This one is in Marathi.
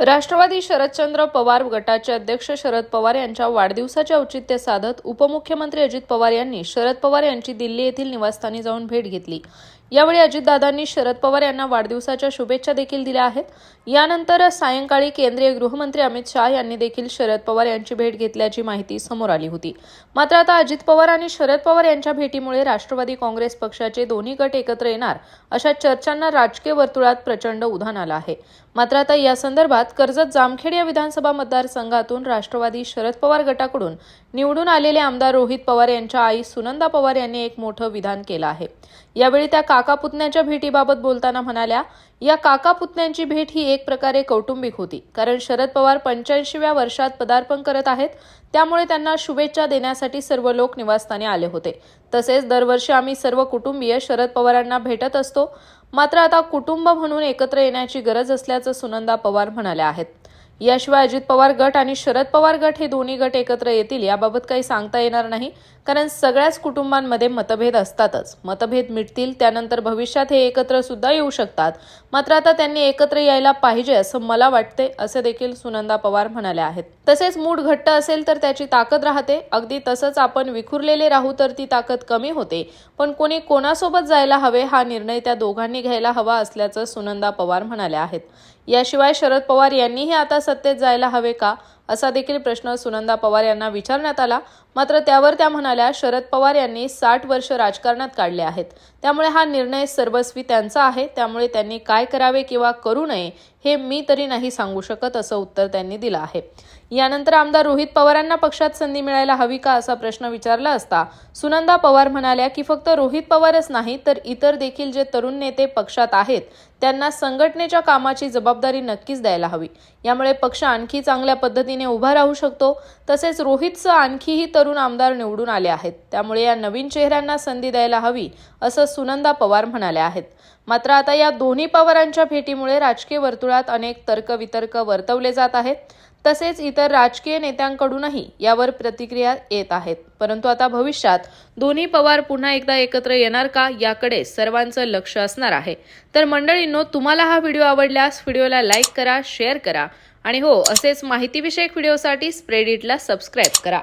राष्ट्रवादी शरदचंद्र पवार गटाचे अध्यक्ष शरद पवार यांच्या वाढदिवसाचे औचित्य साधत उपमुख्यमंत्री अजित पवार यांनी शरद पवार यांची दिल्ली येथील निवासस्थानी जाऊन भेट घेतली. यावेळी अजितदादांनी शरद पवार यांना वाढदिवसाच्या शुभेच्छा देखील दिल्या आहेत. यानंतर सायंकाळी केंद्रीय गृहमंत्री अमित शहा यांनी देखील शरद पवार यांची भेट घेतल्याची माहिती समोर आली होती. मात्र आता अजित पवार आणि शरद पवार यांच्या भेटीमुळे राष्ट्रवादी काँग्रेस पक्षाचे दोन्ही गट एकत्र येणार अशा चर्चांना राजकीय वर्तुळात प्रचंड उधाण आलं आहे. मात्र आता या संदर्भात कर्जत जामखेड या विधानसभा मतदारसंघातून राष्ट्रवादी शरद पवार गटाकडून निवडून आलेले आमदार रोहित पवार यांच्या आई सुनंदा पवार यांनी एक मोठं विधान केलं आहे. यावेळी त्या काका पुतण्याच्या भेटीबाबत बोलताना म्हणाल्या या काका पुतण्यांची भेट ही एक प्रकारे कौटुंबिक होती. कारण शरद पवार पंच्याऐंशीव्या वर्षात पदार्पण करत आहेत. त्यामुळे त्यांना शुभेच्छा देण्यासाठी सर्व लोक निवासस्थानी आले होते. तसेच दरवर्षी आम्ही सर्व कुटुंबीय शरद पवारांना भेटत असतो. मात्र आता कुटुंब म्हणून एकत्र येण्याची गरज असल्याचं सुनंदा पवार म्हणाल्या आहेत. याशिवाय अजित पवार गट आणि शरद पवार गट हे दोन्ही गट एकत्र येतील याबाबत काही सांगता येणार नाही. कारण सगळ्याच कुटुंबांमध्ये मतभेद असतातच. मतभेद मिटतील त्यानंतर भविष्यात हे एकत्र सुद्धा येऊ शकतात. मात्र आता त्यांनी एकत्र यायला पाहिजे असं मला वाटते असे देखील सुनंदा पवार म्हणाल्या आहेत. तसेच मूड घट्ट असेल तर त्याची ताकद राहते. अगदी तसंच आपण विखुरलेले राहू तर ती ताकद कमी होते. पण कोणी कोणासोबत जायला हवे हा निर्णय त्या दोघांनी घ्यायला हवा असल्याचं सुनंदा पवार म्हणाल्या आहेत. याशिवाय शरद पवार यांनीही आता सत्तेत जायला हवे का? असा देखील प्रश्न सुनंदा पवार यांना विचारण्यात आला. मात्र त्यावर त्या म्हणाल्या शरद पवार यांनी साठ वर्ष राजकारणात काढले आहेत. त्यामुळे हा निर्णय सर्वस्वी त्यांचा आहे. त्यामुळे त्यांनी काय करावे किंवा करू नये हे मी तरी नाही सांगू शकत असं उत्तर त्यांनी दिलं आहे. यानंतर आमदार रोहित पवारांना पक्षात संधी मिळायला हवी का असा प्रश्न विचारला असता सुनंदा पवार म्हणाल्या की फक्त रोहित पवारच नाही तर इतर देखील जे तरुण नेते पक्षात आहेत त्यांना संघटनेच्या कामाची जबाबदारी नक्कीच द्यायला हवी. यामुळे पक्ष आणखी चांगल्या पद्धतीने उभा राहू शकतो. तसेच रोहितचं आणखीही तरुण आमदार निवडून आले आहेत. त्यामुळे या नवीन चेहऱ्यांना संधी द्यायला हवी असं सुनंदा पवार म्हणाल्या आहेत. मात्र आता या दोन्ही पवारांच्या भेटीमुळे राजकीय वर्तुळात अनेक तर्कवितर्क वर्तवले जात आहेत. तसेच इतर राजकीय नेत्यांकडूनही यावर प्रतिक्रिया येत आहेत. परंतु आता भविष्यात दोन्ही पवार पुन्हा एकदा एकत्र येणार का याकडे सर्वांचं लक्ष असणार आहे. तर मंडळींनो तुम्हाला हा व्हिडिओ आवडल्यास व्हिडिओला लाईक करा शेअर करा आणि हो असेच माहितीविषयक व्हिडिओसाठी स्प्रेडिटला सबस्क्राईब करा.